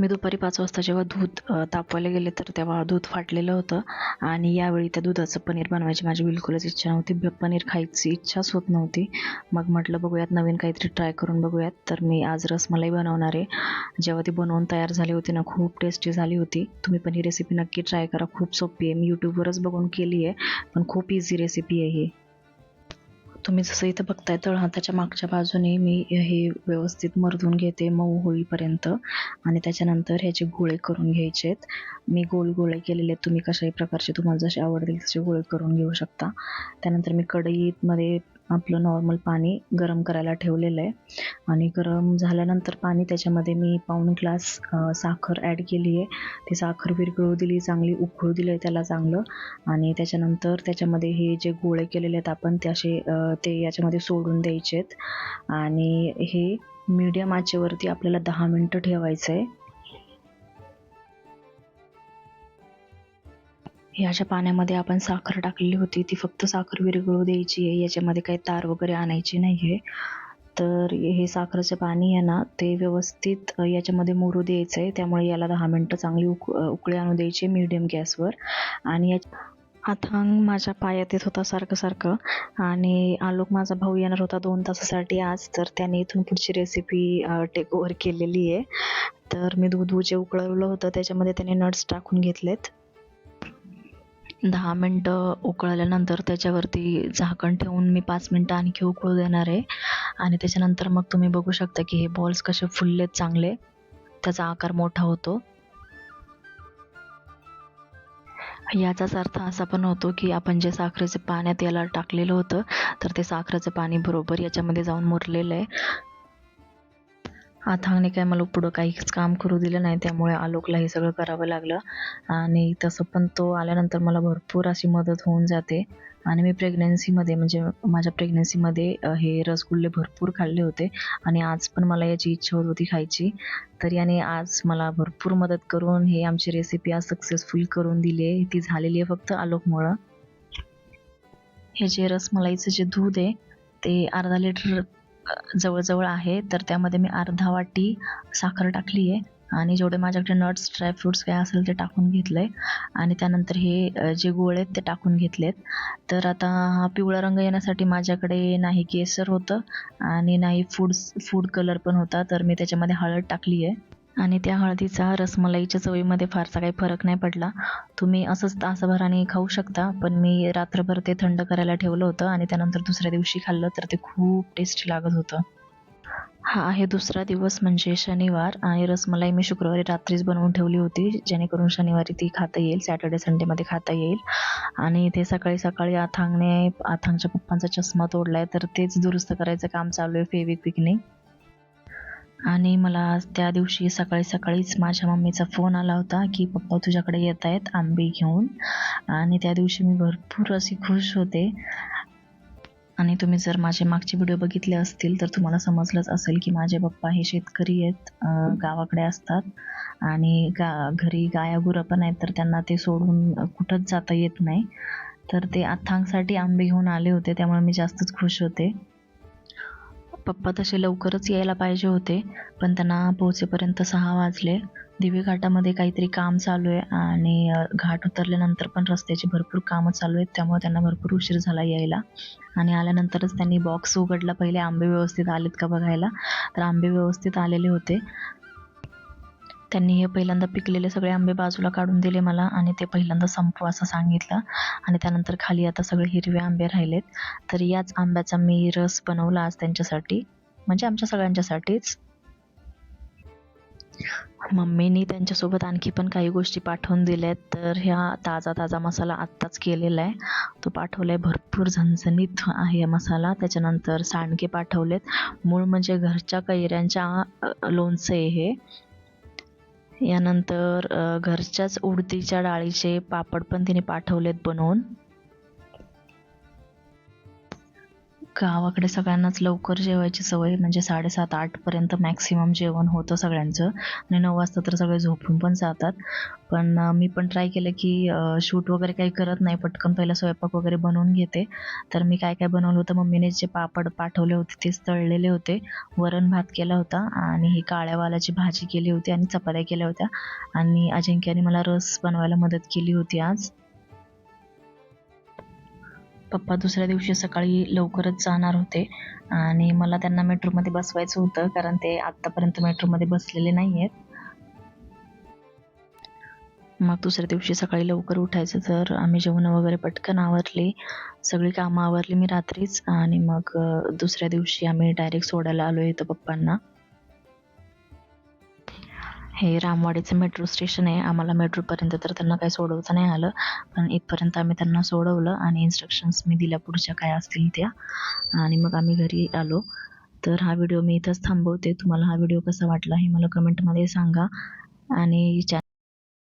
मी दुपारी पाच वाजता जेव्हा दूध तापवायला गेले तर तेव्हा दूध फाटलेलं होतं. आणि यावेळी त्या दुधाचं पनीर बनवायची माझी बिलकुलच इच्छा नव्हती. पनीर खायची इच्छाच होत नव्हती. मग म्हटलं बघूयात नवीन काहीतरी ट्राय करून बघूयात. तर मी आज रसमलाई बनवणार आहे. जेव्हा ती बनवून तयार झाली होती ना खूप टेस्टी झाली होती. तुम्ही पण ही रेसिपी नक्की ट्राय करा. खूप सोपी आहे. मी यूट्यूबवरच बघून केली आहे पण खूप इझी रेसिपी आहे ही. तुम्ही जसं इथं बघताय तळहाताच्या मागच्या बाजूने मी हे व्यवस्थित मरधून घेते मऊ होईपर्यंत. आणि त्याच्यानंतर ह्याचे गोळे करून घ्यायचे आहेत मी गोल गोळे केलेले आहेत तुम्ही कशाही प्रकारचे तुम्हाला जसे आवडतील तसे गोळे करून घेऊ शकता. त्यानंतर मी कढईमध्ये आपलं नॉर्मल पाणी गरम करायला ठेवलेलं आहे. आणि गरम झाल्यानंतर पाणी त्याच्यामध्ये मी पाऊण ग्लास साखर ॲड केली आहे. ती साखर विरघळू दिली चांगली उकळू दिलं आहे त्याला चांगलं. आणि त्याच्यानंतर त्याच्यामध्ये हे जे गोळे केलेले आहेत आपण ते असे ते याच्यामध्ये सोडून द्यायचे आहेत आणि हे मीडियम आचेवरती आपल्याला दहा मिनटं ठेवायचं आहे ह्या पाण्यामध्ये आपण साखर टाकलेली होती. ती फक्त साखर विरघळू द्यायची आहे. याच्यामध्ये काही तार वगैरे आणायची नाही आहे तर हे साखरेचं पाणी आहे ना ते व्यवस्थित याच्यामध्ये मुरू द्यायचं आहे त्यामुळे याला दहा मिनटं चांगली उक उकळी आणू द्यायची मीडियम गॅसवर. आणि या अथांग माझ्या पायात येत होता सारखं सारखं. आणि आलोक माझा भाऊ येणार होता दोन तासासाठी आज. तर त्याने इथून पुढची रेसिपी टेक ओव्हर केलेली आहे. तर मी दूध जे उकळवलं होतं त्याच्यामध्ये त्याने नट्स टाकून घेतलेत. दहा मिनटं उकळल्यानंतर त्याच्यावरती झाकण ठेवून मी पाच मिनटं आणखी उकळू देणार आहे. आणि त्याच्यानंतर मग तुम्ही बघू शकता की हे बॉल्स कसे फुललेत चांगले. त्याचा आकार मोठा होतो. याचाच अर्थ असा पण होतो की आपण जे साखरेचं पाण्यात याला टाकलेलं होतं तर ते साखरेचं पाणी बरोबर याच्यामध्ये जाऊन मुरलेलं आहे. अथांगने काय मला पुढं काहीच काम करू दिलं नाही त्यामुळे आलोकला हे सगळं करावं लागलं. आणि तसं पण तो आल्यानंतर मला भरपूर अशी मदत होऊन जाते. आणि मी प्रेग्नन्सीमध्ये म्हणजे माझ्या प्रेग्नन्सीमध्ये हे रसगुल्ले भरपूर खाल्ले होते. आणि आज पण मला याची इच्छा होत होती खायची. तर याने आज मला भरपूर मदत करून हे आमची रेसिपी आज सक्सेसफुल करून दिली आहे. ती झालेली आहे फक्त आलोकमुळं. हे जे रसमलाईचं जे दूध आहे ते अर्धा लिटर जवळजवळ आहे तर त्यामध्ये मी अर्धा वाटी साखर टाकली आहे आणि जेवढे माझ्याकडे नट्स ड्रायफ्रुट्स काय असेल ते टाकून घेतलं आहे आणि त्यानंतर हे जे गोळे आहेत ते टाकून घेतलेत. तर आता हा पिवळा रंग येण्यासाठी माझ्याकडे नाही केसर होतं आणि नाही फूड फूड कलर पण होता. तर मी त्याच्यामध्ये हळद टाकली आहे आणि त्या हळदीचा रसमलाईच्या चवीमध्ये फारसा काही फरक नाही पडला. तुम्ही असंच तासभराने खाऊ शकता पण मी रात्रभर ते थंड करायला ठेवलं होतं आणि त्यानंतर दुसऱ्या दिवशी खाल्लं तर ते खूप टेस्टी लागत होतं. हा आहे दुसरा दिवस म्हणजे शनिवार आणि रसमलाई मी शुक्रवारी रात्रीच बनवून ठेवली होती जेणेकरून शनिवारी ती खाता येईल सॅटर्डे संडेमध्ये खाता येईल. आणि ते सकाळी सकाळी आथांगने आथांगच्या पप्पांचा चष्मा तोडलाय तर तेच दुरुस्त करायचं काम चालू आहे फेविक्विकने. आणि मला त्या दिवशी सकाळी सकाळीच माझ्या मम्मीचा फोन आला होता की पप्पा तुझ्याकडे येत आहेत आंबे घेऊन. आणि त्या दिवशी मी भरपूर अशी खुश होते. आणि तुम्ही जर माझे मागचे व्हिडिओ बघितले असतील तर तुम्हाला समजलंच असेल की माझे पप्पा हे शेतकरी आहेत गावाकडे असतात. आणि गा घरी गाया गुरं पण आहेत तर त्यांना ते सोडून कुठंच जाता येत नाही. तर ते अथांगसाठी आंबे घेऊन आले होते त्यामुळे मी जास्तच खुश होते. पप्पा तसे लवकरच यायला पाहिजे होते पण त्यांना पोहोचेपर्यंत सहा वाजले. दिवे घाटामध्ये काहीतरी काम चालू आहे आणि घाट उतरल्यानंतर पण रस्त्याची भरपूर कामं चालू आहेत त्यामुळे त्यांना भरपूर उशीर झाला यायला. आणि आल्यानंतरच त्यांनी बॉक्स उघडला. पहिले आंबे व्यवस्थित आलेत का बघायला? तर आंबे व्यवस्थित आलेले होते. त्यांनी हे पहिल्यांदा पिकलेले सगळे आंबे बाजूला काढून दिले मला आणि ते पहिल्यांदा संपवा असं सांगितलं. आणि त्यानंतर खाली आता सगळे हिरवे आंबे राहिलेत. तर याच आंब्याचा मी रस बनवला आज त्यांच्यासाठी. म्हणजे आमच्या सगळ्यांच्यासाठीच. मम्मीनी त्यांच्यासोबत आणखी पण काही गोष्टी पाठवून दिल्यात. तर ह्या ताजा ताजा मसाला आत्ताच केलेला आहे. तो पाठवलाय भरपूर झणझणीत आहे मसाला. त्याच्यानंतर सांडगे पाठवलेत. मूळ म्हणजे घरच्या कैऱ्यांच्या लोणचं आहे हे. यानंतर घरच्याच उडतीच्या डाळीचे पापड पण तिने पाठवलेत बनवून. गावाकडे सगळ्यांनाच लवकर जेवायची सवय म्हणजे साडेसात आठपर्यंत मॅक्सिमम जेवण होतं सगळ्यांचं. आणि नऊ वाजता तर सगळे झोपून पण जातात. पण मी पण ट्राय केलं की शूट वगैरे काही करत नाही. पटकन पहिला स्वयंपाक वगैरे बनवून घेते. तर मी काय काय बनवलं होतं मम्मीने जे पापड पाठवले होते तेच तळलेले होते. वरण भात केला होता आणि ही काळ्या वालाची भाजी केली होती आणि चपात्या केल्या होत्या. आणि अजिंक्याने मला रस बनवायला मदत केली होती आज. पप्पा दुसऱ्या दिवशी सकाळी लवकरच जाणार होते. आणि मला त्यांना मेट्रोमध्ये बसवायचं होतं कारण ते आत्तापर्यंत मेट्रोमध्ये बसलेले नाही आहेत मग दुसऱ्या दिवशी सकाळी लवकर उठायचं तर आम्ही जेवण वगैरे पटकन आवरली. सगळी कामं आवरली मी रात्रीच. आणि मग दुसऱ्या दिवशी आम्ही डायरेक्ट सोडायला आलो इथं पप्पांना. हे रामवाडीचं मेट्रो स्टेशन आहे. आम्हाला मेट्रोपर्यंत तर त्यांना काही सोडवता नाही आलं. पण इथपर्यंत आम्ही त्यांना सोडवलं आणि इन्स्ट्रक्शन्स मी दिल्या. पुढच्या काय असतील त्या. आणि मग आम्ही घरी आलो. तर हा व्हिडिओ मी इथंच थांबवते. तुम्हाला हा व्हिडिओ कसा वाटला हे मला कमेंटमध्ये सांगा. आणि चॅ